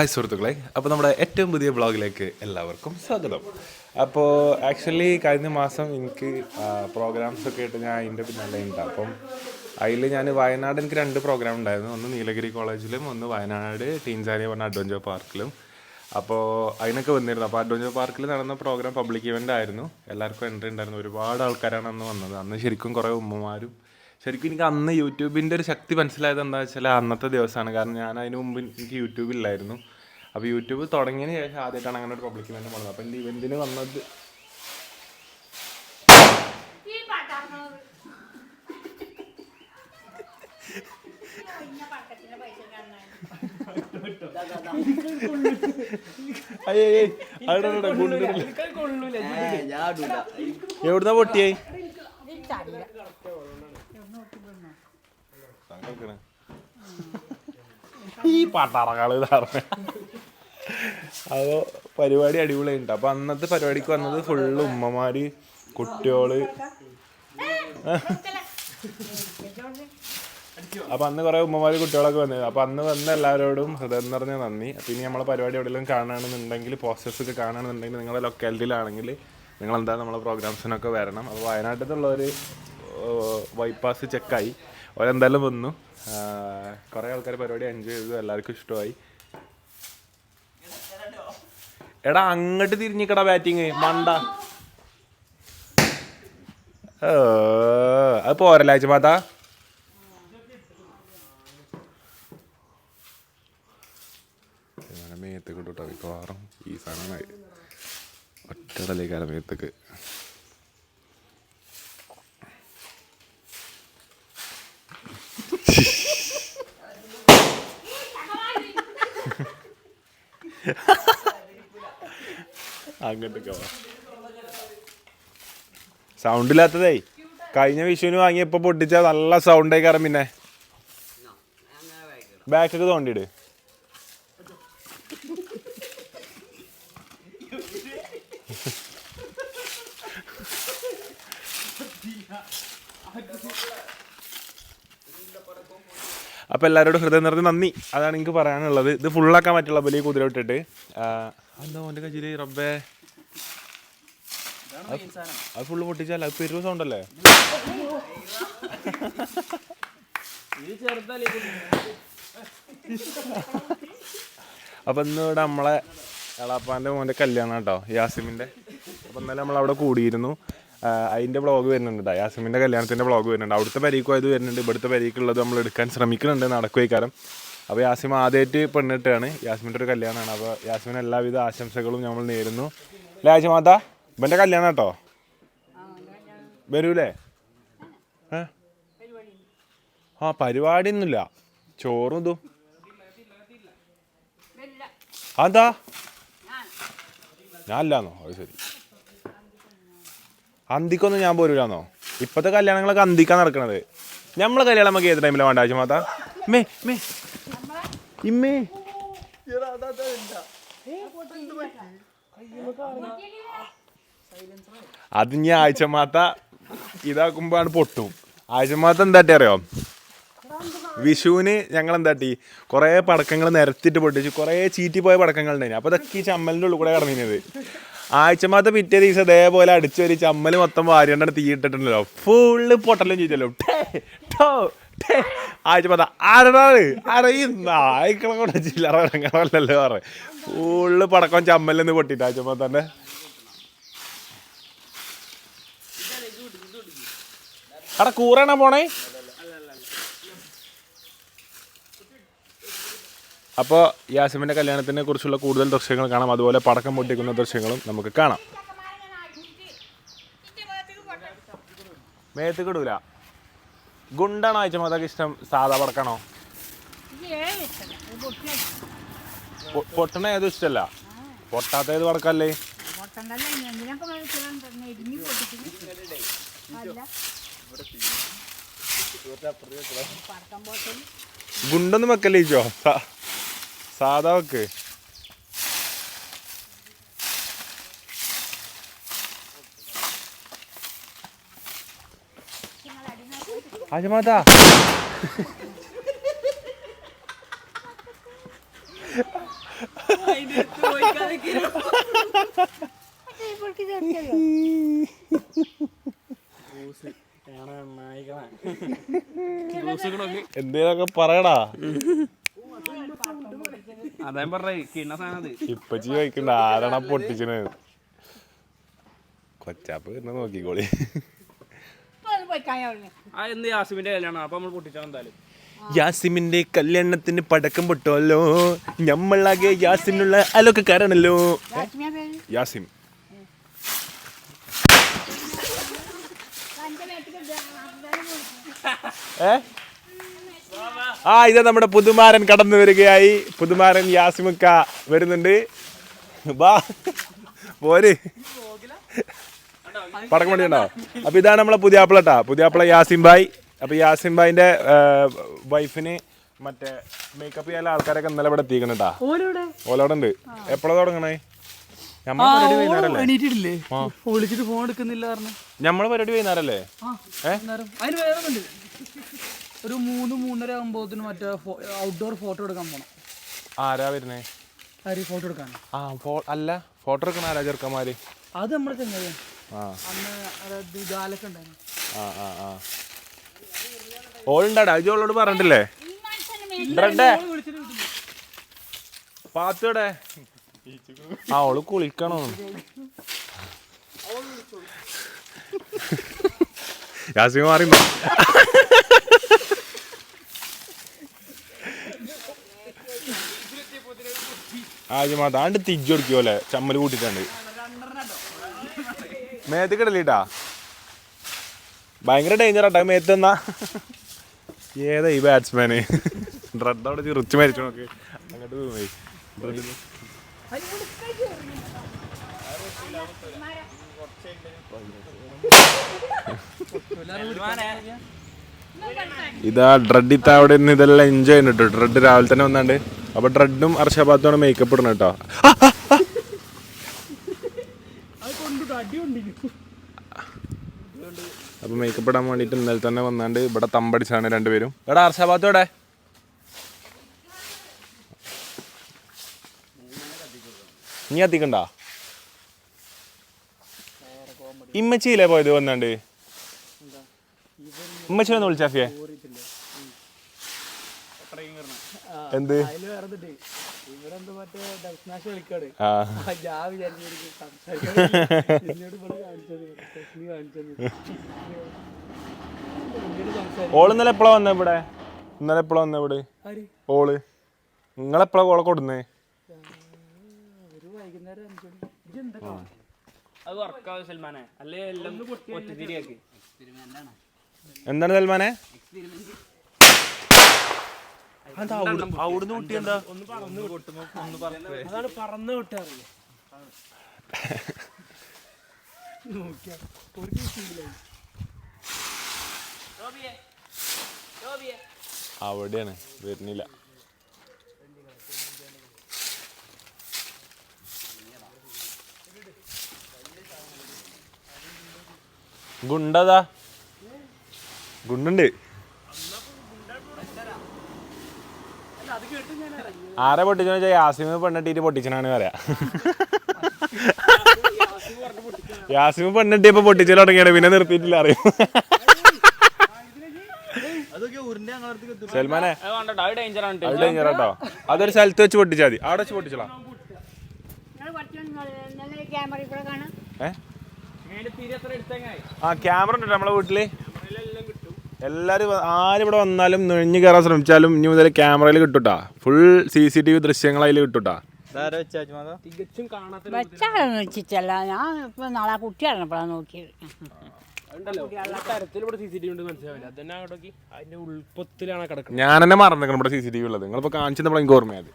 Hi സുഹൃത്തുക്കളെ. അപ്പോൾ നമ്മുടെ ഏറ്റവും പുതിയ ബ്ലോഗിലേക്ക് എല്ലാവർക്കും സ്വാഗതം. അപ്പോൾ ആക്ച്വലി കഴിഞ്ഞ മാസം എനിക്ക് പ്രോഗ്രാംസ് ഒക്കെ ആയിട്ട് ഞാൻ അതിന്റെ പിന്നാലെ ഉണ്ട്. അപ്പം അതിൽ ഞാൻ വയനാട് എനിക്ക് രണ്ട് പ്രോഗ്രാം ഉണ്ടായിരുന്നു. ഒന്ന് നീലഗിരി കോളേജിലും ഒന്ന് വയനാട് ടീൻസാനി പറഞ്ഞ അഡ്വഞ്ചർ പാർക്കിലും. അപ്പോൾ അതിനൊക്കെ വന്നിരുന്നു. അപ്പോൾ അഡ്വഞ്ചർ പാർക്കിൽ നടന്ന പ്രോഗ്രാം പബ്ലിക് ഇവന്റ് ആയിരുന്നു. എല്ലാവർക്കും എൻട്രി ഉണ്ടായിരുന്നു. ഒരുപാട് ആൾക്കാരാണ് അന്ന് വന്നത്. അന്ന് ശരിക്കും കുറേ ഉമ്മമാരും ശരിക്കും എനിക്ക് അന്ന് യൂട്യൂബിന്റെ ഒരു ശക്തി മനസ്സിലായത് എന്താ വെച്ചാൽ അന്നത്തെ ദിവസമാണ്. കാരണം ഞാൻ അതിന് മുമ്പ് എനിക്ക് യൂട്യൂബ് ഇല്ലായിരുന്നു. അപ്പോൾ യൂട്യൂബ് തുടങ്ങിയതിന് ശേഷം ആദ്യമായിട്ടാണ് അങ്ങനെ ഒരു പബ്ലിക് ഇവന്റ് വന്നത്. അപ്പോൾ എന്റെ ഇവന്റിന് വന്നത് ഈ പാട്ടാണ്? പക്കത്തിന്റെ പൈസ എവിടുന്ന പൊട്ടിയായി ഈ പാട്ടാറക്കാൾ അപ്പോൾ പരിപാടി അടിപൊളിയുണ്ട് അപ്പൊ അന്നത്തെ പരിപാടിക്ക് വന്നത് ഫുള്ള് ഉമ്മമാര് കുട്ടിയോൾ അപ്പൊ അന്ന് കുറേ ഉമ്മമാര് കുട്ടികളൊക്കെ വന്നത് അപ്പൊ അന്ന് വന്ന എല്ലാവരോടും ഹൃദയം നിറഞ്ഞ നന്ദി. അപ്പൊ ഇനി നമ്മളെ പരിപാടി എവിടെയെങ്കിലും കാണുകയാണെന്നുണ്ടെങ്കിൽ പോസ്റ്റേഴ്സ് ഒക്കെ കാണുകയാണെന്നുണ്ടെങ്കിൽ നിങ്ങളുടെ ലൊക്കാലിറ്റിയിലാണെങ്കിൽ നിങ്ങൾ എന്താ നമ്മളെ പ്രോഗ്രാംസിനൊക്കെ വരണം. അപ്പോൾ വയനാട്ടിലുള്ളവർ ബൈപ്പാസ് ചെക്കായി അവരെന്തായാലും വന്നു. കുറേ ആൾക്കാർ പരിപാടി എൻജോയ് ചെയ്തു എല്ലാവർക്കും ഇഷ്ടമായി. എടാ അങ്ങോട്ട് തിരിഞ്ഞിക്കടാ ബാറ്റിങ് മണ്ട. അത് പോരല്ലാഴ്ച മാതാ? മേത്തേക്ക് ഇട്ടോട്ടോ മിക്കവാറും ഈ സാധനമായി ഒറ്റടലേക്കാരം മേത്തേക്ക്. അങ്ങോട്ടൊക്കെ സൗണ്ട് ഇല്ലാത്തതേ കഴിഞ്ഞ വിഷുവിന് വാങ്ങിയപ്പോ പൊട്ടിച്ച നല്ല സൗണ്ട് കാരണം പിന്നെ. ബാക്കൊക്കെ തോണ്ടിയിട്. അപ്പോൾ എല്ലാവരോടും ഹൃദയം നിറഞ്ഞ നന്ദി. അതാണ് എനിക്ക് പറയാനുള്ളത്. ഇത് ഫുള്ളാക്കാൻ പറ്റുള്ള വലിയ കുതിര വിട്ടിട്ട്. എന്താ ഓന്റെ കജിൽ റബ്ബേ. അത് ഫുള്ള് പൊട്ടിച്ചാൽ അത് പെരുവ് സൗണ്ട് അല്ലേ? അപ്പൊ ഇന്ന് ഇവിടെ നമ്മളെ എളാപ്പാന്റെ മോന്റെ കല്യാണം കേട്ടോ യാസിമിന്റെ. അപ്പൊ ഇന്നലെ നമ്മൾ അവിടെ കൂടിയിരുന്നു. ആ, ബ്ലോഗ് വരുന്നുണ്ട്. ട്ടോ. കല്യാണത്തിന്റെ വ്ളോഗ് വരുന്നുണ്ട്. അവിടുത്തെ പരീക്കും അത് വരുന്നുണ്ട്. ഇവിടുത്തെ പരീക്കുള്ളത് നമ്മൾ എടുക്കാൻ ശ്രമിക്കുന്നുണ്ട്. നടക്കുവൈക്കാരം അപ്പോൾ യാസിം ആദ്യമായിട്ട് പെണ്ണിട്ടാണ് യാസ്മിന്റെ ഒരു കല്യാണമാണ്. അപ്പോൾ യാസ്മിന് എല്ലാവിധ ആശംസകളും നമ്മൾ നേരുന്നു. അല്ലേ മാതാ? ഇവന്റെ കല്യാണം കേട്ടോ? വരൂലേ? ആ പരിപാടി ഒന്നുമില്ല ചോറും ഇതും. അതാ ഞാൻ അല്ലാന്നോ അത് ശരി. അന്തിക്കൊന്നും ഞാൻ പോരൂലാന്നോ? ഇപ്പത്തെ കല്യാണങ്ങളൊക്കെ അന്തിക്കാൻ നടക്കണത്. നമ്മളെ കല്യാണം നമുക്ക് ഏത് ടൈമിലാണ് വേണ്ട ആവശ്യം മാതാ? മേ മേ ഇമ്മേ. അത് ഞാൻ ആഴ്ച മാത്ത ഇതാക്കുമ്പോഴാണ് പൊട്ടും. ആഴ്ച മാത്ത എന്താട്ടി അറിയോ? വിഷുവിന് ഞങ്ങൾ എന്താട്ടി? കുറേ പടക്കങ്ങൾ നിരത്തിട്ട് പൊട്ടിച്ചു. കുറേ ചീറ്റി പോയ പടക്കങ്ങൾ ഉണ്ടായിരുന്നു അപ്പോൾ ഇതൊക്കെ ഈ ചമ്മലിന്റെ ഉള്ളിൽ കൂടെ കടന്നിരുന്നത് ആഴ്ചമാത്ത പിറ്റേ ദിവസം ഇതേപോലെ അടിച്ചൊരു ചമ്മൽ മൊത്തം വാരിയോണ്ടാണ് തീയിട്ടിട്ടുണ്ടല്ലോ ഫുള്ള് പൊട്ടലും ചെയ്തല്ലോ. ടേ ആഴ്ചമാത്ത ആരടാണ്? അറിയുന്ന ആയിക്കളെ കൊണ്ട് ചില്ലറ ഇറങ്ങണമല്ലല്ലോ പറ ഫുള്ള് പടക്കം ചമ്മലെന്ന് പൊട്ടിട്ട് പൊട്ടിട്ട് ആഴ്ചമാത്തന്നെ എടാ കൂറാണോ പോണേ? അപ്പോൾ യാസിമിന്റെ കല്യാണത്തിനെ കുറിച്ചുള്ള കൂടുതൽ ദൃശ്യങ്ങൾ കാണാം. അതുപോലെ പടക്കം പൊട്ടിക്കുന്ന ദൃശ്യങ്ങളും നമുക്ക് കാണാം. മേത്ത് കിടൂല ഗുണ്ടാണോ അയച്ച മതക്ക് ഇഷ്ടം? സാധാ പടക്കണോ? പൊട്ടണ ഏതും ഇഷ്ടമല്ല പൊട്ടാത്ത ഏത് പടക്കല്ലേ? ഗുണ്ടൊന്നും വെക്കല്ലേ ചോ സാധാ വെക്ക് അജമാതാ. എന്തേലൊക്കെ പറയടാ. അതാ പറഞ്ഞ കിണ്ണ സാധനം അത്. ഇപ്പച്ചി ചോദിക്കണ്ട ആരാണ് പൊട്ടിച്ചത്? കൊച്ചാപ്പ് എന്നെ നോക്കിക്കോളി. എന്ത് യാസിമിന്റെ കല്യാണം അപ്പൊ നമ്മൾ പൊട്ടിച്ചാൽ എന്തായാലും. യാസിമിന്റെ കല്യാണത്തിന് പടക്കം പൊട്ടുമല്ലോ ഞമ്മളാകെ യാസിമിനുള്ള അലൊക്കെക്കാരാണല്ലോ യാസിം. ഏ? ആ ഇത് നമ്മുടെ പുതുമാരൻ കടന്നു വരികയായി. പുതുമാരൻ യാസിമുക്ക വരുന്നുണ്ട്. ബാ പോര് പടക്കം വണ്ടി ഉണ്ടോ? അപ്പൊ ഇതാണ് നമ്മളെ പുതിയാപ്പിള കേട്ടാ പുതിയാപ്പിള യാസിം ഭായ് അപ്പൊ യാസിം ഭായിന്റെ വൈഫിന് മറ്റേ മേക്കപ്പ് ചെയ്യാൻ ആൾക്കാരൊക്കെ ഇന്നലെ ഇവിടെ എത്തിക്കണം കേട്ടാ ഓലോടെ ഉണ്ട് എപ്പോഴാ തുടങ്ങണേ? ഞമ്മൾ പരിപാടി വൈകുന്നേരല്ലേ? എണീറ്റിട്ടില്ലേ? ഒരു മൂന്ന് മൂന്നര ആകുമ്പോഴത്തേന് മറ്റേ ഔട്ട്ഡോർ ഫോട്ടോ എടുക്കാൻ പോണം. ആരാ വരുന്നേ? ആര് ഫോട്ടോ എടുക്കാൻ? ആ ഫോ അല്ല ഫോട്ടോ എടുക്കണ ആരാ ചെറുക്കന്മാര്? അത് നമ്മുടെ ചെങ്ങായി. ആ. അന്ന് അതായത് ഗാലൊക്കെ ഉണ്ടായിരുന്നു. ആ ആ ആ. ഓളുണ്ടാടാ അജു ഓളോട് പറഞ്ഞിട്ടില്ലേ? പാത്തോടെ? ആ ഓൾ കുളിക്കണോ? യാസിമ ആദ്യം അതാണ്ട് തിരിച്ചു കൊടുക്കുമല്ലേ ചമ്മൽ കൂട്ടിട്ടുണ്ട് മേത്തിക്കിടല്ലേട്ടാ ഭയങ്കര ഡേഞ്ചർ ആട്ടാ മേത്തെന്നാ ഏതാ ഈ ബാറ്റ്സ്മാന് റെഡ് അവിടെ ചിറിച്ച് മരിച്ചു നോക്ക്. അങ്ങോട്ട് പോയി ഡ്രഡിന് ഇതാ ഡ്രഡ് ഇത്താവിടെ നിന്ന് ഇതെല്ലാം എൻജോയ് ചെയ്യുന്നുണ്ട് ഡ്രഡ് രാവിലെ തന്നെ വന്നാണ്ട്. അപ്പൊ ഡ്രഡും അർഷാബാത്തുമാണ് മേക്കപ്പ് ഇടണം കേട്ടോ അപ്പൊ മേക്കപ്പ് ഇടാൻ വേണ്ടിട്ട് ഇന്നലെ തന്നെ വന്നാണ്ട് ഇവിടെ തമ്പടിച്ചാണ് രണ്ടുപേരും. എടാ അർഷാബാത്ത് എവിടെ? നീ എത്തിക്കണ്ട ഇമ്മച്ചിയിലേ പോയത് വന്നാണ്ട്? ഇമ്മച്ചി ഒന്ന് വിളിച്ചാഫിയെ എന്ത്? ഓൾ ഇന്നലെ എപ്പോഴാ വന്ന ഇവിടെ? ഇന്നലെ എപ്പോഴാ വന്ന ഇവിടെ? ആര്? ഓൾ. നിങ്ങളെപ്പോഴാ ഓളെ കൊടുന്നേ? അത് വർക്കാവും സൽമാനെ. അല്ലേ എല്ലാം ഒറ്റതിരിയാക്കി എന്താണ് സൽമാനെ? അവിടുന്ന് കുട്ടി എന്താ പറന്ന് അവിടെയാണ് വരുന്നില്ല. ഗുണ്ടതാ. ഗുണ്ടുണ്ട്. ആരെ പൊട്ടിച്ചെന്ന് വെച്ചാൽ യാസിമ് പെണ്ണിട്ടീട്ട് പൊട്ടിച്ചനാണ് പറയാ. യാസിമ് പെണ്ണിട്ടിയപ്പോ പൊട്ടിച്ചു തുടങ്ങിയാണ്. പിന്നെ നിർത്തിയിട്ടില്ല അറിയും? സൽമാനെ അത് ഡേഞ്ചർ ആട്ടോ. അതൊരു സ്ഥലത്ത് വെച്ച് പൊട്ടിച്ചാൽ മതി. അവിടെ വെച്ച് പൊട്ടിച്ചോളാം. ആ ക്യാമറ ഉണ്ടോ നമ്മളെ വീട്ടിൽ. എല്ലാരും ആരിവിടെ വന്നാലും നുഴഞ്ഞു കയറാൻ ശ്രമിച്ചാലും ഇനി മുതൽ ക്യാമറയിൽ കിട്ടൂട്ടാ. Full C C T V ദൃശ്യങ്ങൾ അതിൽ കിട്ടൂട്ടാ. തികച്ചും കാണാത്ത വെച്ചാളൊന്നും വെച്ചിട്ടല്ല. ഞാൻ ഇപ്പൊ നാളെ നോക്കിയത്. അതിന്റെ ഉൾപ്പൊത്തിലാണ് കിടക്കുന്നത്. ഞാൻ തന്നെ മറന്നേക്കണം ഇവിടെ സി സി ടി വി ഉള്ളത്. നിങ്ങളിപ്പോ കാണിച്ചപ്പോൾ എനിക്ക് ഓർമ്മയത്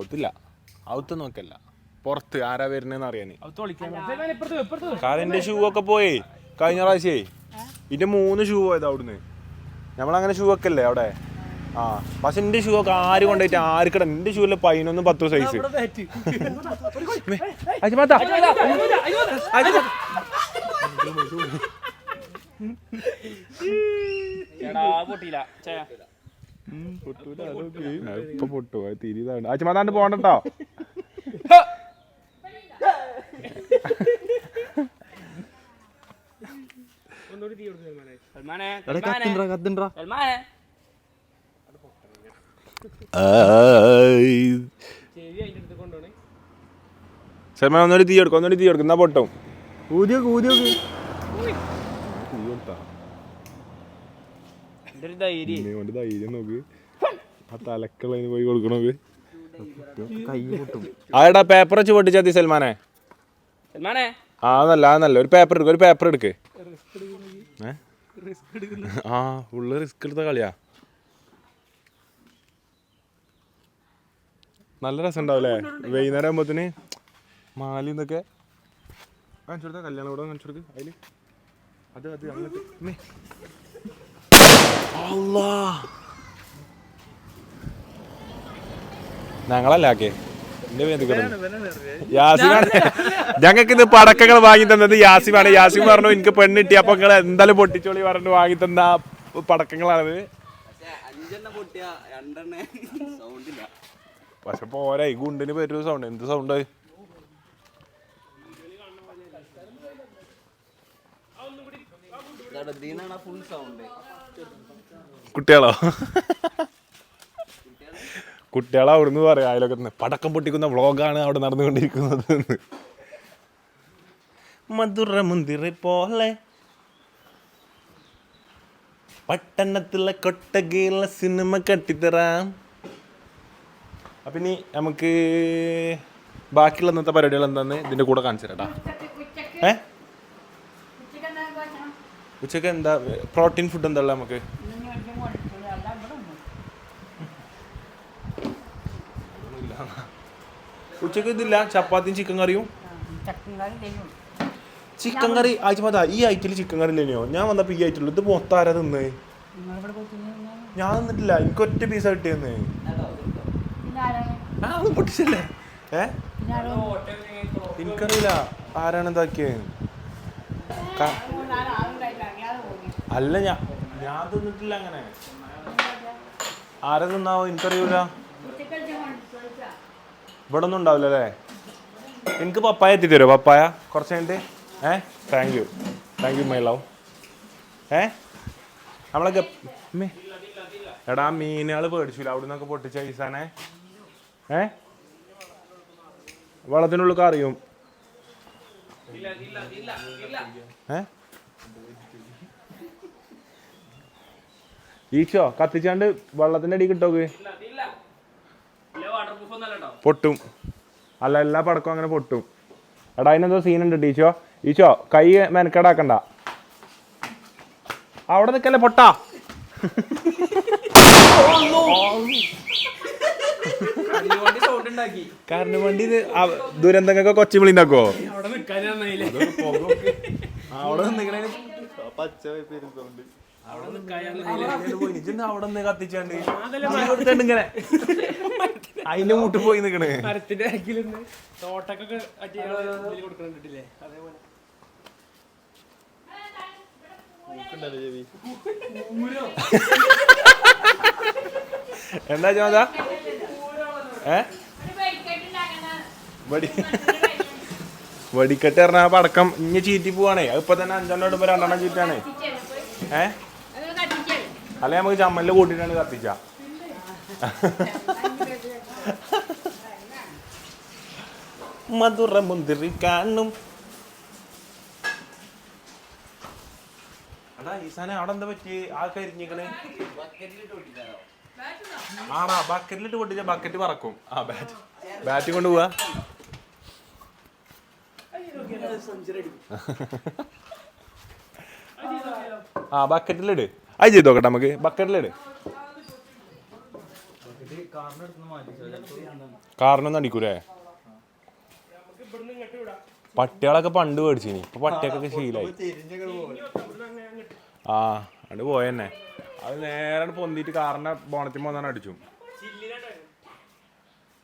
ഔത്തില്ല. ഔത്ത് നോക്കല്ല. പുറത്ത് ആരാ വരുന്നതെന്ന് അറിയാൻ അത് ഇപ്പുറത്ത് ഇപ്പുറത്ത് കാലിന്റെ ഷൂ ഒക്കെ പോയി. കഴിഞ്ഞ പ്രാവശ്യേ? ഇതിന്റെ മൂന്ന് ഷൂ പോയത് അവിടുന്ന്. നമ്മളങ്ങനെ ഷൂ ഒക്കെ അല്ലേ അവിടെ? ആ പക്ഷെ എന്റെ ഷൂ ഒക്കെ ആര് കൊണ്ടുപോയിട്ട് ആർക്കിട എന്റെ ഷൂൽ പതിനൊന്നും പത്ത് സൈസ് ഇപ്പൊ പൊട്ടു തിരിതാണ് അച്ഛമാതാണ്ട് പോണ്ടോ സൽമാനെ സൽമാനെ സൽമാനെ ചെവി അതിന്റെ അടുത്ത് കൊണ്ടുപോണേ സൽമാൻ ഒന്നൊരു തീ എടുക്കും ഒന്നൊരു തീ എടുക്കും എന്നാ പൊട്ടും. ഊതി ഊതി ധൈര്യം. നോക്ക്. ആ തലക്കുള്ളതിന് പോയി കൊടുക്കണോക്ക്. കൈ പൊട്ടും. ആടാ പേപ്പർ വെച്ച് പൊട്ടിച്ചാ മതി സൽമാനെ. സൽമാനെ ആ നല്ല ആ നല്ല ഒരു പേപ്പർ എടുക്ക് ഒരു പേപ്പർ എടുക്ക്? ആ ഫുള്ള് റിസ്ക് എടുത്ത കളിയാ. നല്ല രസം ഉണ്ടാവില്ലേ വൈകുന്നേരം ആകുമ്പോത്തിന് മാലി എന്നൊക്കെ കാണിച്ചു കൊടുത്ത കല്യാണം കൂടെ കാണിച്ചു അതിൽ. അത് അത് അങ്ങോട്ട് മേ. അല്ലാ. ഞങ്ങളല്ല ആക്കേ യാസിമാണ് ഞങ്ങൾക്ക് ഇത് പടക്കങ്ങൾ വാങ്ങി തന്നത് യാസിമാണ് യാസിം പറഞ്ഞു എനിക്ക് പെണ്ണ് കിട്ടി അപ്പൊ നിങ്ങൾ എന്തായാലും പൊട്ടിച്ചോളി പറഞ്ഞു വാങ്ങി തന്ന പടക്കങ്ങളാണത്. പക്ഷെ പോരാ ഈ ഗുണ്ടിന് പേര് സൗണ്ട്. എന്ത് സൗണ്ട്? കുട്ടികളോ? കുട്ടികളെ അവിടുന്ന് പറയാം അതിലൊക്കെ പടക്കം പൊട്ടിക്കുന്ന വ്ളോഗാണ് അവിടെ നടന്നുകൊണ്ടിരിക്കുന്നത്. മധുര മുന്തിരി പോലെ. പട്ടണത്തിലെ കൊട്ടകയിലെ സിനിമ കട്ടിത്തരാം. അപ്പം ഇനി നമുക്ക് ബാക്കിയുള്ള ഇന്നത്തെ പരിപാടികൾ എന്താന്ന് ഇതിന്റെ കൂടെ കാണിച്ചു തരാം ഏ? ഉച്ചയ്ക്ക് എന്താ ഉച്ചയ്ക്ക് എന്താ പ്രോട്ടീൻ ഫുഡ് എന്താ ഉള്ളത് നമുക്ക് ഇന്ന് ഇനി വലിയ മുടക്കില്ല അല്ല ഇവിടെ ഉണ്ട് ഉച്ചയ്ക്ക് ഇതില്ല. ചപ്പാത്തിയും ചിക്കൻ കറിയും. ചിക്കൻ കറി ആഴ്ച മതാ ഈ ഐറ്റിൽ ചിക്കൻ കറി ഇല്ലയോ ഞാൻ വന്നപ്പോ ഈ ഐറ്റിൽ ഇത് മൊത്തം ആരാ തിന്ന്? ഞാൻ തിന്നിട്ടില്ല. എനിക്ക് ഒറ്റ പീസ് കിട്ടിയെന്ന്. ആ ഒന്നും പൊട്ടിച്ചല്ലേ? ഏ? എനിക്കറിയില്ല ആരാണ് ഇതാക്കിയത് അല്ല ഞാൻ ഞാൻ തിന്നിട്ടില്ല അങ്ങനെ. ആരാ തിന്നാവോ എനിക്കറിയൂല. ഇവിടെ ഒന്നും ഉണ്ടാവില്ല അല്ലേ? എനിക്ക് പപ്പായ എത്തി പപ്പായ? കുറച്ച് കഴിഞ്ഞിട്ട്? ഏ? Thank you thank you my love ഏ? നമ്മളെ ഗപ്പ് എടാ മീനുകൾ പേടിച്ചില്ല അവിടെ നിന്നൊക്കെ പൊട്ടിച്ച ഈസാനെ ഏ? വെള്ളത്തിനുള്ളിൽ അറിയും ഏ? ഈച്ചോ? കത്തിച്ചാണ്ട് വെള്ളത്തിന്റെ അടി കിട്ടോക്ക് ഇല്ല ഇല്ല ഇല്ല വാട്ടർ പ്രൂഫ് ഒന്നല്ല കേട്ടോ പൊട്ടും. അല്ല എല്ലാ പടക്കവും അങ്ങനെ പൊട്ടും. എടാ അതിനെന്തോ സീനുണ്ട് ടീച്ചോ. ഈച്ചോ കൈ മെനക്കേടാക്കണ്ട. അവിടെ നിൽക്കല്ലേ പൊട്ടാ. കാരണം വണ്ടി ദുരന്തങ്ങൾക്ക് കൊച്ചി വിളി ഉണ്ടാക്കുവോ? അവിടെ നിൽക്കാനായില്ലേ അവിടെ നിന്നിങ്ങനെ പച്ച അവിടെ നിന്ന് കത്തിച്ചാണ്ട് ഇങ്ങനെ അതിന്റെ മുട്ട് പോയി നിക്കണേ. മരത്തിന്റെ കൊടുക്കണ്ടിട്ടില്ലേ അതേപോലെ. എന്താ ചോദ ഏ? വടി വെടിക്കെട്ട് പറഞ്ഞ ആ പടക്കം ഇങ്ങനെ ചീറ്റി പോവാണേ. അതിപ്പോ ഇപ്പൊ തന്നെ അഞ്ചെണ്ണം ഇടുമ്പോ രണ്ടെണ്ണം ചീറ്റാണ്. ഏ? അത് കത്തിച്ചേ അല്ലെ നമുക്ക് ചമ്മലിൽ കൂട്ടിട്ടാണ് കത്തിച്ച. മധുര മുന്തിരി കാണും. അതാ ഈസാനെ അവിടെ എന്താ പറ്റി? ആ കരിഞ്ഞിക്കണ് ആടാ ബക്കറ്റിലിട്ട് പൊട്ടിച്ച ബക്കറ്റ് പറക്കും. ആ ബാറ്റ് ബാറ്റ് കൊണ്ട് പോവാ. ആ ബക്കറ്റിലിട്. അത് ചെയ്ത് നോക്കട്ടെ നമുക്ക്. ബക്കറ്റിലിട്. കാറിനൊന്നും അടിക്കൂലേ? പട്ടികളൊക്കെ പണ്ട് മേടിച്ചിനി. ഇപ്പൊ പട്ടിയൊക്കെ ശീലായി. ആ അത് പോയെന്നെ. അത് നേരെ പൊന്തിട്ട് കാറിന്റെ ബോണത്തിൽ പോന്നാണ് അടിച്ചു.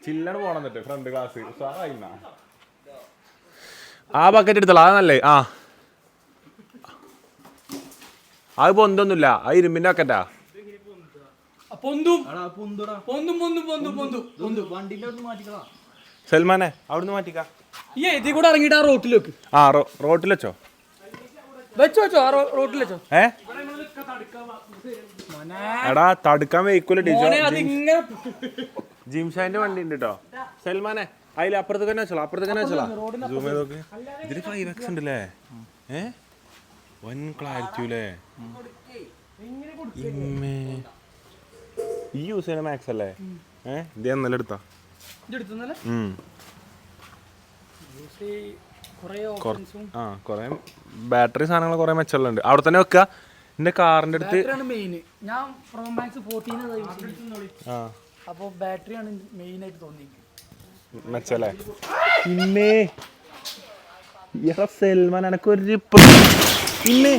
ചില്ലാണ് പോണെന്നിട്ട് ഫ്രണ്ട് ക്ലാസ് ഉസാറായിന്ന. ആ ബക്കറ്റ് എടുത്തോളാം അത് നല്ലേ? ആ. അത് പൊന്തൊന്നുമില്ല. ആ ഇരുമ്പിന്റെ ബക്കറ്റാ പൊന്തും. എടാ പൊന്തുടാ. പൊന്തും പൊന്തും പൊന്തും പൊന്തും. പൊന്തു. വണ്ടിന്റെ അവിടെ മാറ്റിക്കളാ സൽമാനെ അവിടുന്ന് മാറ്റിക്കാ. ഈ കൂടെ ഇറങ്ങിയിട്ട് ആ റോട്ടിൽ വെക്ക്. ആ റോട്ടിൽ വെച്ചോ? വെച്ചോ വെച്ചോ ആ റോട്ടിൽ വെച്ചോ. ഏ? എടാ തടുക്കാൻ വെയ്ക്കൂല ജിംഷാന്റെ വണ്ടി ഉണ്ട് കേട്ടോ സൽമാനെ അതിൽ അപ്പുറത്തേക്ക് തന്നെ വെച്ചോളാം അപ്പുറത്തേക്ക് തന്നെ വെച്ചോളാം. നോക്ക്. ഇതിൽ ഫൈവ് എക്സ് ഉണ്ടല്ലേ? ഏ? വൻ ക്ലാരിറ്റി അല്ലേ ഇമ്മേ. ഈ യൂസ് ചെയ്യുന്ന മാക്സ് അല്ലേ? ഏ? ഇത് എന്നല്ല എടുത്താ. ആ കൊറേ ബാറ്ററി സാധനങ്ങൾ കൊറേ മെച്ചമുണ്ട് അവിടെ തന്നെ വെക്കുക എന്റെ കാറിന്റെ അടുത്ത് ഞാൻ പ്രോ മാക്സ് ആ. അപ്പോൾ ബാറ്ററിയാണ് മെയിൻ ആയിട്ട് തോന്നിയത് മെച്ചല്ലേ? പിന്നെ സൽമാൻ എനക്കൊരു ഇമ്മേ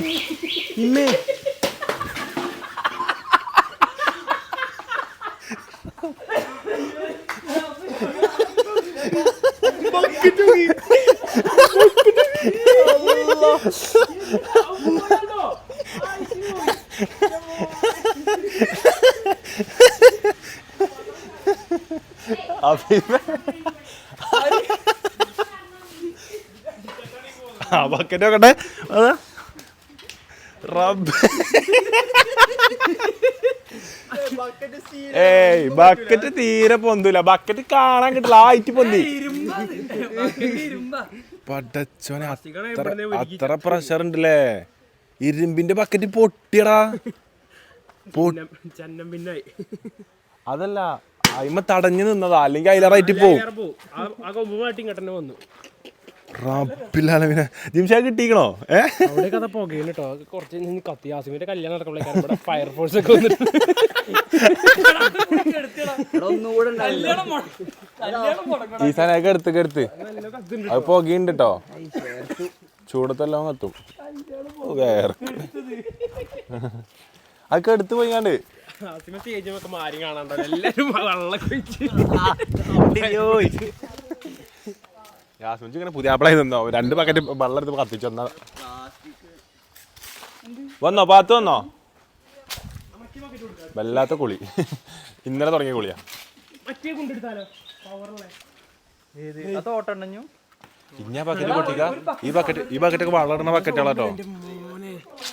അഭിമ ആ ബക്കറ്റ് നോക്കട്ടെ അതാ. ഏയ് ബക്കറ്റ് തീരെ പൊന്തൂല. ബക്കറ്റ് കാണാൻ കിട്ടില്ല. ആയിട്ട് പൊന്തി. പടച്ചോനെ അത്ര അത്ര പ്രഷർ ഉണ്ടല്ലേ? ഇരുമ്പിന്റെ ബക്കറ്റ് പൊട്ടിയടാ. അതല്ല അയിമ തടഞ്ഞു നിന്നതാ. അല്ലെങ്കിൽ അതിലേറായിട്ട് പോവും. പോവും. ജിംഷാ കിട്ടിക്കണോ? ഏ? അവിടെ കഥ കേട്ടോ കുറച്ച് നിന്ന് കത്തി ആസിമിന്റെ കല്യാണം നടക്കുമ്പോഴേക്കാണ് ഇവിടെ ഫയർഫോഴ്സ് ഒക്കെ വന്നിട്ട്. ഈ സാധനമൊക്കെ എടുത്ത് എടുത്ത്. അത് പുകയുണ്ട് കേട്ടോ. ചൂടത്തെല്ലാം കത്തും. അതൊക്കെ എടുത്ത് പോയിക്കാണ്ട് ആസിമ സ്റ്റേജ് ഒക്കെ മാറി കാണാണ്ടോ എല്ലാരും വെള്ളം കഴിച്ച് യാസ്മിൻ ഇങ്ങനെ പുതിയ ആപ്പിളായി നിന്നോ? രണ്ട് പാക്കറ്റ് വെള്ളം എടുത്ത് കത്തിച്ചു വന്നാ. വന്നോ പാത്ത് വന്നോ? വല്ലാത്ത കുളി. ഇന്നലെ തുടങ്ങിയ കുളിയാ. ഇനി ആ ബക്കറ്റ് പൊട്ടിക്ക. ഈ ബക്കറ്റ് ഈ ബക്കറ്റൊക്കെ വെള്ളം ഇടുന്ന ബക്കറ്റുകളാട്ടോ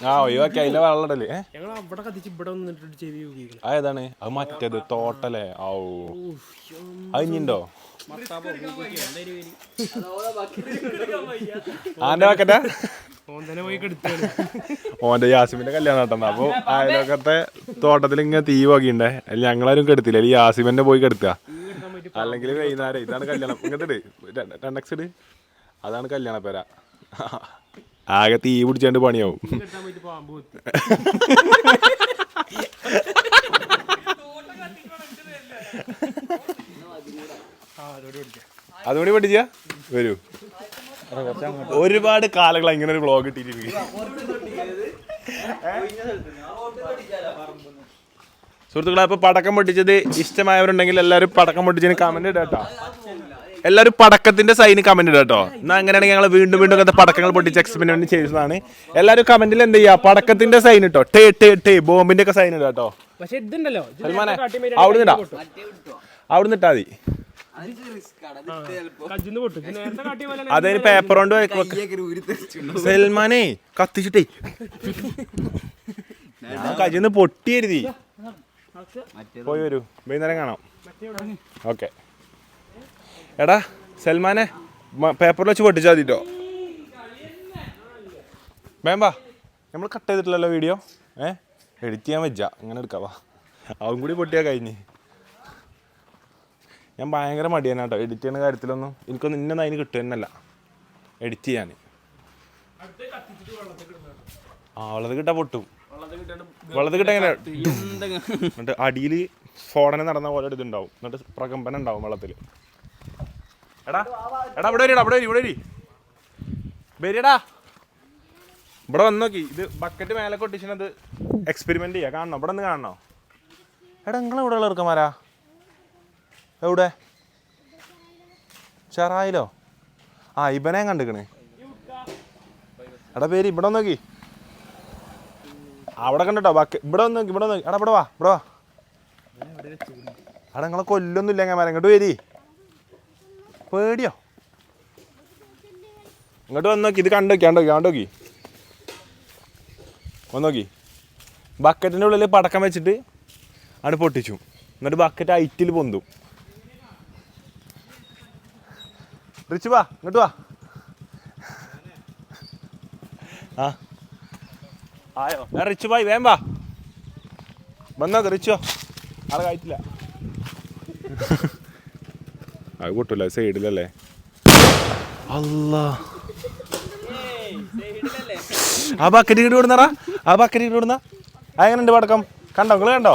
ആ ഒഴിവാക്കി അതിലെ വെള്ളം ഇടൽ. ഏതാണ്? അത് മറ്റേത് തോട്ടല്ലേ? ഔ. അത് ഇനിയുണ്ടോ? ആന്റെ കെടുത്താണ്. ഓന്റെ യാസിമിന്റെ കല്യാണം നടന്നു അപ്പൊ അയലോക്കത്തെ തോട്ടത്തിൽ ഇങ്ങനെ തീ വകയുണ്ടേ. ഞങ്ങളാരും കെടുത്തില്ല. ഈ യാസിമന്റെ പോയി കെടുത്തുക അല്ലെങ്കിൽ വൈകുന്നേരം ഇതാണ് കല്യാണം. ഇങ്ങനത്തെ രണ്ടക്സിഡ് ഇട്. അതാണ് കല്യാണ പേര. ആകെ തീ പിടിച്ചാണ്ട് പണിയാവും. പാമ്പ് അതുകൂടി പഠിച്ച? വരൂ. ഒരുപാട് കാലങ്ങൾ ഇങ്ങനെ ഒരു വ്ളോഗ് ഇട്ടിരിക്കും സുഹൃത്തുക്കളെ അപ്പൊ പടക്കം പൊട്ടിച്ചത് ഇഷ്ടമായവരുണ്ടെങ്കിൽ എല്ലാവരും പടക്കം പൊട്ടിച്ചതിന് കമന്റ് ഇടാട്ടോ എല്ലാവരും പടക്കത്തിന്റെ സൈന് കമന്റ് ഇടാട്ടോ എന്നാ അങ്ങനെയാണെങ്കിൽ ഞങ്ങൾ വീണ്ടും വീണ്ടും അങ്ങനത്തെ പടക്കങ്ങൾ പൊട്ടിച്ച് എക്സ്പെരിമെന്റ് ചെയ്തതാണ്. എല്ലാവരും കമന്റിൽ എന്ത് ചെയ്യാ പടക്കത്തിന്റെ സൈൻ ഇട്ടോ. ടേ ടേ ടേ ബോംബിന്റെ ഒക്കെ സൈൻ ഇടാട്ടോ പക്ഷെ ഇതുണ്ടല്ലോ. അവിടെ ഇടാ. അവിടുന്ന് ഇട്ടാ മതി. അതിന് പേപ്പർ കൊണ്ട് വെക്ക- സൽമാനെ കത്തിച്ചിട്ടേ. കജിന്ന് പൊട്ടിയരുതി. പോയി വരൂ. വൈകുന്നേരം കാണാം. ഓക്കെ. എടാ സൽമാനെ പേപ്പറിൽ വെച്ച് പൊട്ടിച്ചാൽ മതിട്ടോ. വേമ്പാ നമ്മൾ കട്ട് ചെയ്തിട്ടില്ലല്ലോ വീഡിയോ ഏ? എഡിറ്റ് ചെയ്യാൻ വെച്ചാ അങ്ങനെ എടുക്കാവാ അവൻ കൂടി പൊട്ടിയാ കഴിഞ്ഞ്. ഞാൻ ഭയങ്കര മടിയാണ് കേട്ടോ. എഡിറ്റ് ചെയ്യുന്ന കാര്യത്തിലൊന്നും എനിക്കൊന്നും ഇന്നൊന്നും അതിന് കിട്ടുക തന്നെയല്ല എഡിറ്റ് ചെയ്യാൻ ആ വെള്ളത്തിൽ കിട്ടാൻ പൊട്ടും. വെള്ളത്തിൽ കിട്ടാൻ എന്നിട്ട് അടിയിൽ സ്ഫോടനം നടന്ന പോലെ ഇതുണ്ടാവും. എന്നിട്ട് പ്രകമ്പനം ഉണ്ടാവും വെള്ളത്തിൽ എടാ എടാ ഇവിടെ വരിടാ ഇവിടെ വരി ഇവിടെ വരി. വരിടാ ഇവിടെ വന്ന് നോക്കി. ഇത് ബക്കറ്റ് മേലെ കൊട്ടിച്ചത് എക്സ്പെരിമെന്റ് ചെയ്യാ. കാണണോ? ഇവിടെ ഒന്ന് കാണണോ? എടാ നിങ്ങളെ ഇവിടെ ഉള്ള ഇറക്കമാരാ എവിടെ? ചെറായിലോ? ആ ഇവനെ കണ്ടിക്കണേ. എടാ പേര് ഇവിടെ നോക്കി അവിടെ കണ്ടോ ബാക്കി ഇവിടെ ഒന്ന് നോക്കി ഇവിടെ നോക്കി എടാ ഇവിടെ വാ ഇവിടെ വാ. അവിടെ നിങ്ങളെ കൊല്ലൊന്നും ഇല്ല ഞാൻ ഇങ്ങോട്ട് പേരി പേടിയോ? ഇങ്ങോട്ട് വന്ന് നോക്കി ഇത് കണ്ടോക്കി കണ്ടോക്കി കണ്ടോക്കി. ഒന്ന് നോക്കി ബക്കറ്റിന്റെ ഉള്ളിൽ പടക്കം വെച്ചിട്ട് അവിടെ പൊട്ടിച്ചു. എന്നിട്ട് ബക്കറ്റ് ഐറ്റിൽ പൊന്തും. റിച്ച് വാ ഇങ്ങോട്ട് വാ. ആ. ആയോ? ഞാൻ റിച്ച് ബായ് വേം വാ. വന്നോക്ക് റിച്ചോ ആളെ കഴിച്ചില്ല അത് പൊട്ടില്ല സൈഡിലല്ലേ? അല്ല ആ ബക്കറ്റ് കിട്ടി വിടുന്നറാ ആ ബക്കറ്റ് ഇങ്ങോട്ട് വിടുന്ന അതെങ്ങനെയുണ്ട് പടക്കം? കണ്ടോ നിങ്ങൾ കണ്ടോ?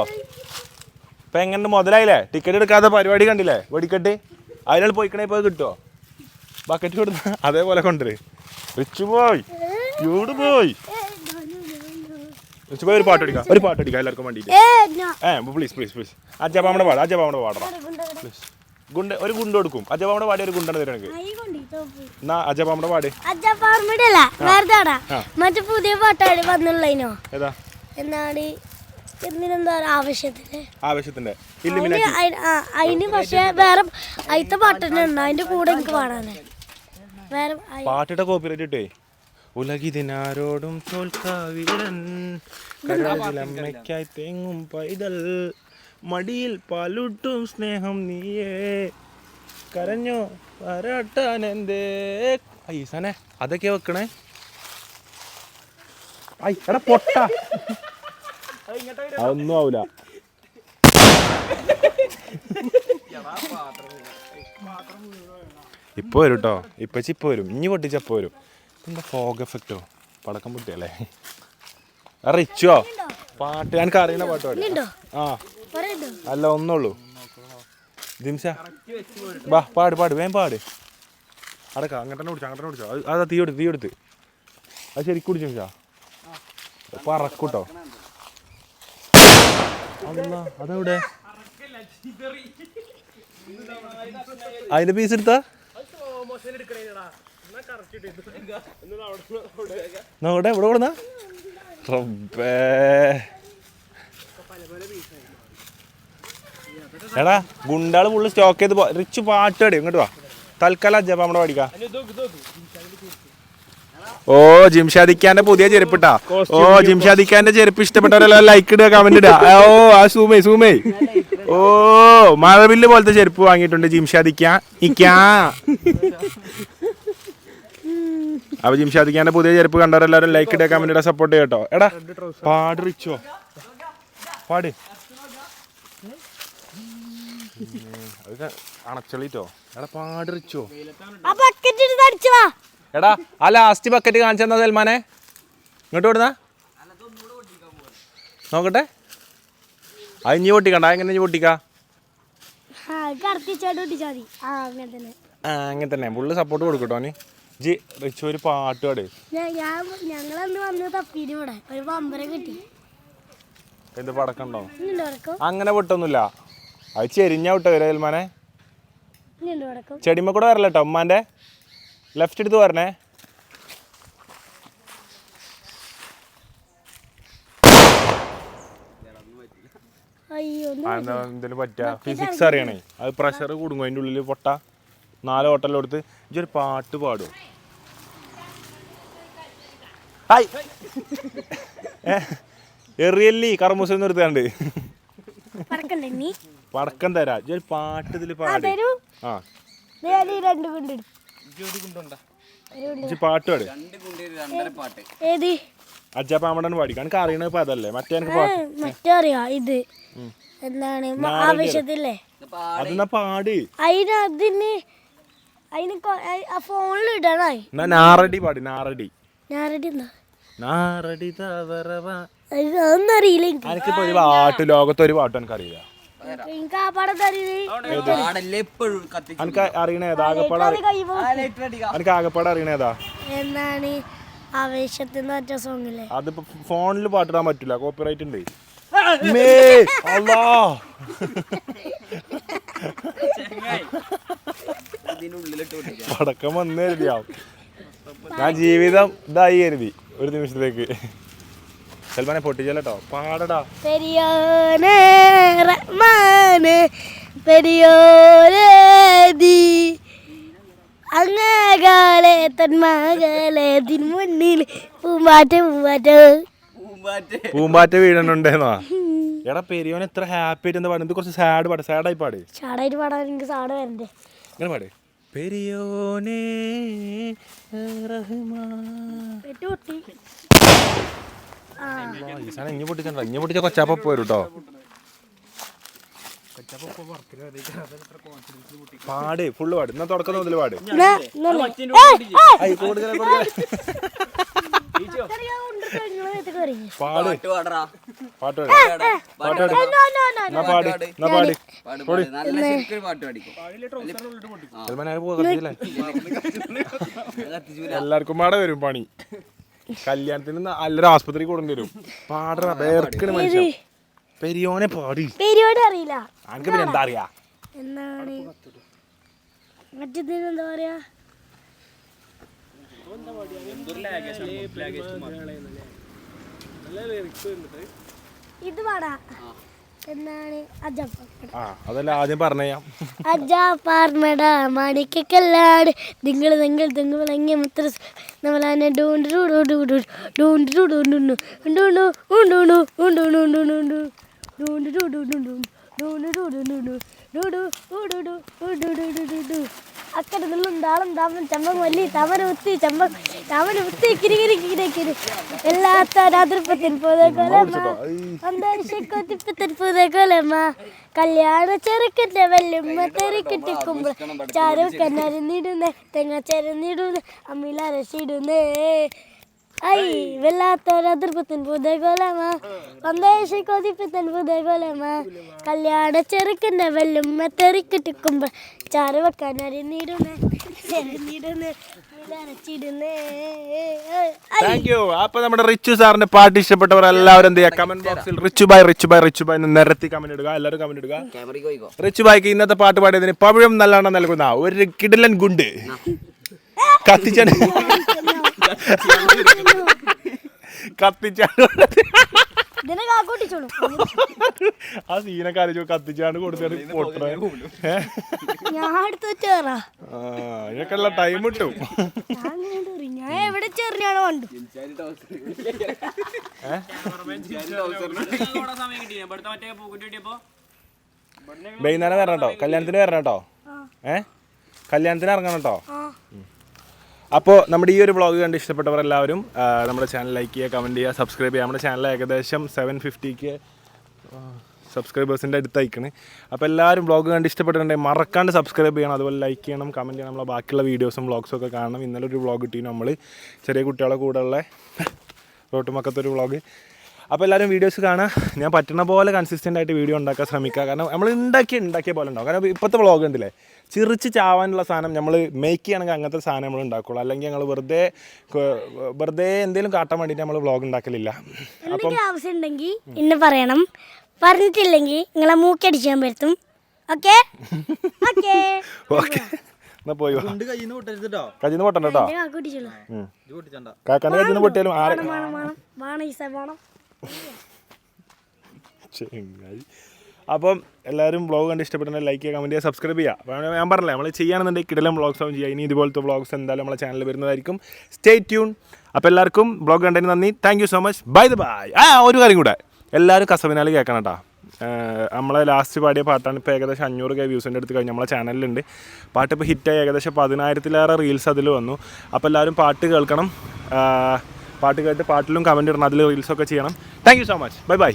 ഇപ്പൊ എങ്ങനെ മുതലായില്ലേ? ടിക്കറ്റ് എടുക്കാത്ത പരിപാടി കണ്ടില്ലേ? വെടിക്കെട്ട്? അതിനാൾ പോയിക്കണേ പോയി കിട്ടുമോ ബക്കറ്റ് വിടുന്ന അതേപോലെ കൊണ്ടുവര്. റിച്ച് പോയി ചൂട് പോയി റിച്ച് പോയി ഒരു പാട്ട് അടിക്കാം ഒരു പാട്ട് അടിക്കാം എല്ലാവർക്കും വേണ്ടിയിട്ട്. ഏ പ്ലീസ് പ്ലീസ് പ്ലീസ് അജബാമ്മയുടെ പാട് അജബാമ്മയുടെ പാടണം പ്ലീസ് ഗുണ്ട ഒരു ഗുണ്ട കൊടുക്കും. അജബാമ്മയുടെ പാടി ഒരു ഗുണ്ടാണ് തരണെങ്കിൽ എന്നാ അജബാമ്മയുടെ പാട്. വേറെ മറ്റേ പുതിയ പാട്ടാണ് വന്നുള്ളതിനോ? ഏതാ? എന്നാണ് എന്തിനെന്താ ആവശ്യത്തിന് ആവശ്യത്തിന്റെ അതിന് പക്ഷേ വേറെ അതിത്തെ പാട്ടുണ്ട് അതിന്റെ കൂടെ എനിക്ക് പാടാനേ. വേറെ പാട്ടിയുടെ കോപ്പിറൈറ്റ് ഇട്ടേ. ഉലകിതിനാരോടും തോൽക്കാവിടൻ. കരളിലമ്മയ്ക്കായി തേങ്ങും പൈതൽ. മടിയിൽ പാലുട്ടും സ്നേഹം നീയേ. കരഞ്ഞോ വരട്ടാൻ എന്തേ? ഐസനെ അതൊക്കെ വെക്കണേ. ഐ എടാ പൊട്ട. അതൊന്നും ആവൂല. ഇപ്പൊ വരും കേട്ടോ ഇപ്പൊ ഇപ്പൊ വരും. ഇനി പൊട്ടിച്ചപ്പോ വരും. എന്താ ഫോഗ് എഫക്റ്റോ പടക്കം പൊട്ടിയല്ലേ? റിച്ചോ? പാട്ട് എനിക്ക് അറിയണ പാട്ട് പാടി ആ. അല്ല ഒന്നുള്ളൂ. ദിംസ വാ പാട് പാട് വേം പാട്. അടക്ക അങ്ങോട്ട് കുടിച്ചോ അങ്ങോട്ട് കുടിച്ചോ അത് തീ എടുത്ത് തീ എടുത്ത്. അത് ശരിക്കും കുടിച്ചു പറക്കൂട്ടോ. അല്ല അതെവിടെ? അതിന്റെ പീസ് എടുത്താ? നോടെ ഇവിടെ കൊടുന്ന റബ്ബേ. എടാ ഗുണ്ടാൾ ഫുള്ള് സ്റ്റോക്ക് ചെയ്ത് റിച്ച് പാട്ട് പാടി ഇങ്ങോട്ട് വാ. തൽക്കാലം അജ്ജപ്പ നമ്മുടെ പഠിക്കാം ഓ ജിംഷാദിക്കാന്റെ പുതിയ ചെരുപ്പിട്ടാ. ഓ ജിംഷാദിക്കാന്റെ ചെരുപ്പ് ഇഷ്ടപ്പെട്ടവരെല്ലാം ലൈക്ക് ഇടുക കമന്റ് ഇടുക. ഓ ആ സൂമേ സൂമേ. ഓ മഴവില്ല് പോലത്തെ ചെരുപ്പ് വാങ്ങിയിട്ടുണ്ട് ജിംഷാദിക്കാ ഇക്കാ അപ്പൊ ജിംഷാദിക്കാന്റെ പുതിയ ചെരുപ്പ് കണ്ടവരെല്ലാരും ലൈക്ക് ഇടുക കമന്റ് ഇടുക സപ്പോർട്ട് ചെയ്യട്ടോ എടാ പാട് റിച്ചോ. പാട്. അണച്ചളിട്ടോ എടാ പാട് റിച്ചോ. എടാ ആ ലാസ്റ്റ് ബക്കറ്റ് കാണിച്ചു തന്നാ സൽമാനെ? ഇങ്ങോട്ട് വിടുന്ന നോക്കട്ടെ. അത് ഇനി പൊട്ടിക്കണ്ട എങ്ങനെ ഇനി പൊട്ടിക്കാ? അങ്ങനെ തന്നെ. പുള്ളി സപ്പോർട്ട് കൊടുക്കട്ടോ നീ ജി റിച്ചു ഒരു പാട്ട് പാട്. ഞങ്ങളന്ന് വന്ന് തപ്പീന് ഇവിടെ. ഒരു പമ്പരം കിട്ടി. എന്ത് പടക്കണ്ടോ? അങ്ങനെ പൊട്ടൊന്നുമില്ല. അത് ചെരിഞ്ഞ വിട്ടോ സൽമാനെ. ചെടിമ്മ ചെടിമ കൂടെ വരല്ലോ ഉമ്മാന്റെ? ലെഫ്റ്റ് എടുത്ത് പറഞ്ഞേ എന്തെങ്കിലും പറ്റുക ഫിസിക്സ് അറിയണേ. അത് പ്രഷർ കൂടും അതിന്റെ ഉള്ളിൽ പൊട്ട. നാല് ഹോട്ടലിൽ കൊടുത്ത് ഇജ്ജൊരു പാട്ട് പാടും. ഹായ്. എറിയല്ലി കർമ്മൂസം നിർത്താണ്ട് നീ? പടക്കം തരാ. ഇജ്ജൊരു പാട്ട് ഇതിൽ പാടും. ആ രണ്ട് കൊണ്ട് ഇജ്ജ് പാട്ട് പാട്. ഏത്? പാടി. ഇപ്പൊ അതല്ലേ. മറ്റേ എനിക്ക് പാട്ട്. മറ്റേ അറിയാ ഇത്. എന്താണ്? മ- ആവശ്യത്തില്ലേ? അതെന്നാ പാട്? അതിന് അതിന് അതിന് ഫോണിൽ ഇടണായി എന്നാ നാറടി പാടി നാറടി. നാറടി തവറവാ. അതൊന്നും അറിയില്ല എനിക്ക്. പാട്ട് ലോകത്ത് ഒരു പാട്ടും എനിക്ക് അറിയില്ല എനിക്ക് അറിയണ ഏതാ? ആകപ്പാട് അറി- കഴിയുമ്പോ എനിക്ക് ആകപ്പാട് അറിയണ ഏതാ? എന്താണ് ആവേശത്തിന് മറ്റ സോങ്ങില്ലേ അതിപ്പോ ഫോണിൽ പാട്ടിടാൻ പറ്റില്ല കോപ്പിറൈറ്റ് ഉണ്ട്. പടക്കം വന്ന് കരുതിയാവും ഞാൻ ജീവിതം ഇതായി കരുതി. ഒരു നിമിഷത്തേക്ക് സൽമാനെ പൊട്ടിച്ചല്ലോ പാടടാ. പെരിയാനെ മാന് പെരിയോരേതി അങ്ങാകാലെ തന്മകളതിൻ മുന്നിൽ പൂമ്പാറ്റ പൂമ്പാറ്റ. പൂമ്പാറ്റ. വീഴണുണ്ടെന്നോ എടാ പെരിയോൻ എത്ര ഹാപ്പി ആയിട്ട് പാടും? ഇത് കുറച്ച് സാഡ് പാട്? സാഡായി പാട്. സാഡായിട്ട് പാടാൻ എനിക്ക് സാഡ് വരണ്ടേ. ഇങ്ങനെ പാട്. പെരിയോനേ ഇഞ്ഞു പൊട്ടിക്കണ്ട ഇഞ്ഞു പൊട്ടിച്ച കൊച്ചാപ്പ പോരും കേട്ടോ. പാട് ഫുള്ള് പാട്. എന്നാ തുടക്കം മുതൽ പാട്. പാട്. പാട്ട് പാട്ട് എന്നാ എന്നാ? എല്ലാവർക്കും പാടെ വരും പണി. കല്യാണത്തിന് നല്ലൊരു ആസ്പത്രി കൊണ്ടു വരും. പാടറ വേർക്കണ് മനുഷ്യൻ. പെരിയോനെ പാടി. പെരിയോനെ അറിയില്ല. അനക്ക് പിന്നെ എന്താ അറിയാ? എന്താണ്? മറ്റേതിന് എന്താ പറയാ? ഇത് പാടാ. എന്താണ് ആ അതല്ല ആദ്യം പറഞ്ഞ അജാ പാർമട മാണിക്കല്ലാട് ദിങ്ങൾ നിങ്ങൾ ദിങ്ങൾ എങ്ങനെ മുത്ര നമ്മളെ ഡൂണ്ട് ഡൂണ്ട് ഡുണ്ടു ഡൂണ്ടു ഉണ്ടുണ്ടു ഡൂണ്ട് ഡൂഡു ഡുണ്ടു ഡൂണ്ട് ഡൂഡു ഡുണ്ടു നിന്നും താളം താമൻ ചമ്പം വല്ലി തമര ഉത്തി ചമ്പം തമര ഉത്തി കിരികിരി കിരി കിരി കിരി എല്ലാത്ത രാത്രിപ്പത്തിൻ പോതെ കൊലമ അന്തരീക്ഷത്തിപ്പത്തിൻ പോതെ കൊലമ കല്യാണ ചെറുക്കന്റെ വല്യമ്മ തെറിക്കിട്ടിക്കുമ്പോൾ ചാരു കന്നരിന്നിടുന്നേ തെങ്ങ ചെരന്നിടുന്നേ അമ്മില രസിടുന്നേ ഐ വല്ലാത്തൊരതിർപ്പത്തിൻ പുതേ കൊലമ അന്തരീക്ഷ കൊതിപ്പത്തിൻ പുതേ കൊലമ കല്യാണ ചെറുക്കന്റെ വല്യമ്മ തെറിക്കിട്ടിക്കുമ്പോൾ ചാരു വെക്കാൻ താങ്ക് യു അപ്പൊ നമ്മുടെ റിച്ചു സാറിന്റെ പാട്ട് ഇഷ്ടപ്പെട്ടവർ എല്ലാവരും എന്ത് ചെയ്യുക കമന്റ് ബോക്സിൽ Richu bye Richu bye Richu bye എന്ന് നിരത്തി കമന്റ് ഇടുക. എല്ലാവരും കമന്റ് ഇടുക. റിച്ചു ബൈക്ക് ഇന്നത്തെ പാട്ട് പാടിയതിന് പവിഴം നല്ലവണ്ണം നൽകുന്ന ഒരു കിടിലൻ ഗുണ്ട്. കത്തിച്ചാണ്. കത്തിച്ചാണ്. ഇതിനെ കാക്കൂട്ടിച്ചോളൂ ആ സീനൊക്കെ ആലോചിച്ചു കത്തിച്ചാണ് കൊടുത്തത് പൊട്ടണ. ഞാൻ അടുത്ത് വെച്ചേറാ ആ ഇതിനൊക്കെയുള്ള ടൈം കിട്ടും. ഞാൻ അങ്ങോട്ട് എറിയും. ഞാൻ എവിടെ ചെറിഞ്ഞാണ് കണ്ടു. സമയം കിട്ടി ഇവിടുത്തെ മറ്റേ പൂക്കുറ്റി കിട്ടിയപ്പോ വൈകുന്നേരം വരണം കേട്ടോ കല്യാണത്തിന് വരണം കേട്ടോ ഏ? കല്യാണത്തിന് ഇറങ്ങണം കേട്ടോ അപ്പോൾ നമ്മുടെ ഈ ഒരു വ്ളോഗ് കണ്ട് ഇഷ്ടപ്പെട്ടവർ എല്ലാവരും നമ്മുടെ ചാനൽ ലൈക്ക് ചെയ്യുക കമന്റ് ചെയ്യുക സബ്സ്ക്രൈബ് ചെയ്യുക. നമ്മുടെ ചാനൽ ഏകദേശം സെവൻ ഫിഫ്റ്റിക്ക് സബ്സ്ക്രൈബേഴ്സിന്റെ അടുത്ത് അയക്കണ് അപ്പോൾ എല്ലാവരും വ്ളോഗ് കണ്ട് ഇഷ്ടപ്പെട്ടിട്ടുണ്ടെങ്കിൽ മറക്കാണ്ട് സബ്സ്ക്രൈബ് ചെയ്യണം. അതുപോലെ ലൈക്ക് ചെയ്യണം കമന്റ് ചെയ്യണം. നമ്മളെ ബാക്കിയുള്ള വീഡിയോസും വ്ളോഗ്സും ഒക്കെ കാണണം. ഇന്നലെ ഒരു വ്ളോഗ് കിട്ടി നമ്മൾ ചെറിയ കുട്ടികളെ കൂടെയുള്ള ഉള്ള റോട്ടുമക്കത്തെ ബ്ലോഗ് വ്ളോഗ് അപ്പോൾ എല്ലാവരും വീഡിയോസ് കാണാം. ഞാൻ പറ്റുന്ന പോലെ കൺസിസ്റ്റന്റ് ആയിട്ട് വീഡിയോ ഉണ്ടാക്കാൻ ശ്രമിക്കുക. കാരണം നമ്മൾ ഉണ്ടാക്കി ഉണ്ടാക്കിയ പോലെ ഉണ്ടാവും. കാരണം ഇപ്പോഴത്തെ വ്ളോഗ് ഉണ്ടല്ലേ ചിറിച്ച് ചാവാനുള്ള സാധനം നമ്മൾ മേക്ക് ചെയ്യണമെങ്കിൽ അങ്ങനത്തെ സാധനം നമ്മൾ ഉണ്ടാക്കുള്ളൂ. അല്ലെങ്കിൽ ഞങ്ങൾ വെറുതെ വെറുതെ എന്തെങ്കിലും കാട്ടാൻ വേണ്ടിയിട്ട് നമ്മൾ വ്ളോഗ് ഉണ്ടാക്കലില്ല. അപ്പം ആവശ്യം ഉണ്ടെങ്കിൽ ഇന്ന് പറയണം. പറഞ്ഞിട്ടില്ലെങ്കിൽ നിങ്ങളെ മൂക്കടിച്ചാൻ പറ്റും ഓക്കെ ഓക്കെ ഓക്കെ പോയി പൊട്ടണ്ട കേട്ടോ പൊട്ടിയാലും ആരെ ചെങ്ങായി. അപ്പം എല്ലാവരും വ്ളോഗ് കണ്ട് ഇഷ്ടപ്പെട്ടുണ്ടെങ്കിൽ ലൈക്ക് ചെയ്യുക കമന്റ് ചെയ്യുക സബ്സ്ക്രൈബ് ചെയ്യുക. ഞാൻ പറഞ്ഞില്ലേ നമ്മൾ ചെയ്യുകയാണെന്നുണ്ടെങ്കിൽ കിടലം വ്ളോഗ്സ് ആവും ചെയ്യുക. ഇനി ഇതുപോലത്തെ വ്ളോഗ്സ് എന്തായാലും നമ്മളെ ചാനലിൽ വരുന്നതായിരിക്കും. സ്റ്റേ ട്യൂൺ അപ്പോൾ എല്ലാവർക്കും വ്ളോഗ് കണ്ടതിന് നന്ദി. Thank you so much by the by ആ ഒരു കാര്യം കൂടെ. എല്ലാവരും കസവിനാല് കേൾക്കണം കേട്ടോ. നമ്മളെ ലാസ്റ്റ് പാടിയ പാട്ടാണ് ഇപ്പോൾ ഏകദേശം അഞ്ഞൂറ് കെ വ്യൂസിന്റെ അടുത്ത് കഴിഞ്ഞ് നമ്മളെ ചാനലിലുണ്ട് പാട്ട് ഇപ്പോൾ ഹിറ്റായി ഏകദേശം പതിനായിരത്തിലേറെ റീൽസ് അതിൽ വന്നു. അപ്പോൾ എല്ലാവരും പാട്ട് കേൾക്കണം. പാട്ട് കേട്ട് പാട്ടിലും കമന്റ് ഇടണം. അതിൽ റീൽസൊക്കെ ചെയ്യണം. Thank so much bye bye